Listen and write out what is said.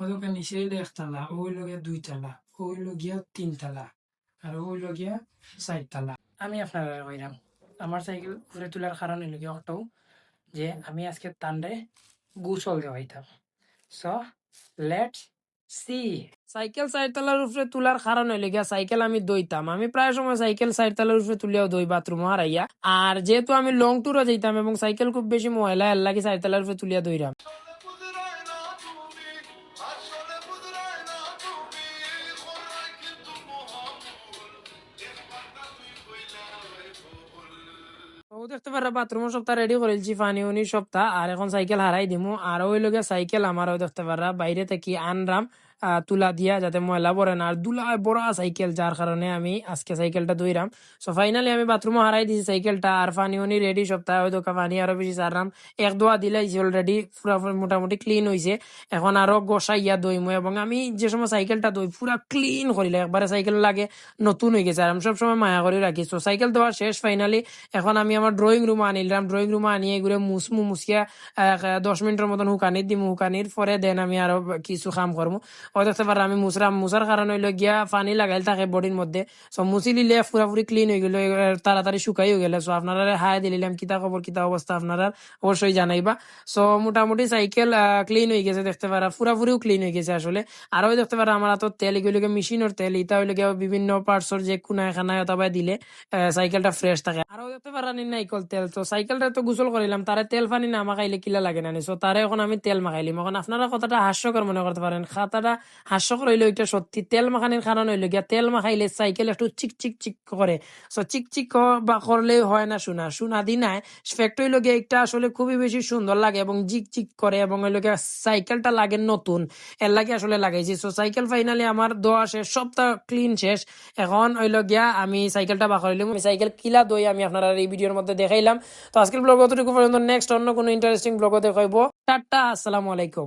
ওদকে নিচে হইল একতলা ও হইল গিয়া দুই তালা ও হইল গিয়া তিন তালা আর আমি আপনারা আমার সাইকেল ঘুরে তোলার কারণ অটো, যে আমি আজকে তান্ডে গুছল দেওয়াইতাম। সো লেটস সি সাইকেল চারতলার উপরে তোলার কারণ হইলে গিয়া সাইকেল আমি দইতাম। আমি প্রায় সময় সাইকেল চারতলার উপরে তুলিয়াও দই বাথরুম হারাইয়া। আর যেহেতু আমি লং ট্যুরও যাইতাম এবং সাইকেল খুব বেশি ময়লা, এর লাগি চারতলার উপরে তুলিয়া দইরাম। দেখতে পারা বাথরুম সপ্তাহ রেডি করেছি পানি উনি সপ্তাহ আর এখন সাইকেল হারাই দিমু আর ওই লগে সাইকেল আমার ওই দেখতে পারা বাইরে থেকে আনরাম তুলা দিয়া যাতে ময়লা পড়ে না আর দুলা বড় সাইকেল যার কারণে আমি আজকে সাইকেলটা ধুইরাম। সো ফাইনালি আমি বাথরুমে হারাই দিছি সাইকেলটা আর পানি উনি রেডি সপ্তাহ হয়তো পানি আরও বেশি সারলাম এক দোয়া দিলাইছি অলরেডি পুরা মোটামুটি ক্লিন হয়েছে এখন আরও গোসাইয়া দইমু এবং আমি যে সময় সাইকেলটা দই পুরা ক্লিন করিলে একবারে সাইকেল লাগে, নতুন হয়ে গেছে। আর আমি সবসময় মায়া করে রাখি। তো সাইকেল দেওয়া শেষ ফাইনালি এখন আমি আমার ড্রয়িং রুমে আনিলাম ড্রয়িং রুমে আনিয়ে ঘুরে মুসমু মুসিয়া দশ মিনিটের মতন হুকানির দিম। হুকানির পরে দেন আমি আরও কিছু কাম করব দেখতে পারে আমি মুসরাম মুসার কারণে হইল গিয়া পানি লাগাইল থাকে বডির মধ্যে। সো মুসি লিলে পুরাপুরি ক্লিন হয়ে গেল তাড়াতাড়ি শুকাই হয়ে গেলে। সো আপনারা হাই দিলাম কিতা খবর কিতা অবস্থা আপনারা অবশ্যই জানাইবা। সো মোটামুটি সাইকেল ক্লিন হয়ে গেছে দেখতে পারা পুরাপুরিও ক্লিন হয়ে গেছে আসলে। আরও দেখতে পারা আমার তো তেল এগুলো মেশিনের তেল, ইটা হইলে বিভিন্ন পার্টসর যে কোনায় খানায় অথবা দিলে সাইকেলটা ফ্রেশ থাকে। আরও দেখতে পারা নাইকল তেল। তো সাইকেলটা তো গোসল করিলাম তারে তেল পানি না মাখাইলে কিলা লাগে না সো তারে এখন আমি তেল মাখাইলিম এখন আপনারা কথাটা হাস্যকর মনে করতে পারেন খাতাটা হাস্যকর হইলে ওইটা সত্যি তেল মাখানির কারণ হইল গিয়া তেল মাখাইলে সাইকেল একটু চিক চিক চিক করে সো চিক চিক বা করলেই হয় না শোনা। শোনা দি নাই ফ্যাক্ট হইল গিয়া একটা আসলে খুবই বেশি সুন্দর লাগে এবং জিক চিক করে এবং হইল গিয়া সাইকেলটা লাগে নতুন। এর লাগে আসলে লাগাইছি সো সাইকেল ফাইনালি আমার দোয়া শেষ সপ্তাহ ক্লিন শেষ। এখন হইল গিয়া আমি সাইকেলটা বাকরিলাম আমি সাইকেল কিলা দই আমি আপনারা এই ভিডিওর মধ্যে দেখাইলাম তো আজকের ব্লগ অতটুকু পর্যন্ত নেক্সট অন্য কোনো ইন্টারেস্টিং ব্লগও দেখাইবো। টাটা, আসসালামু আলাইকুম।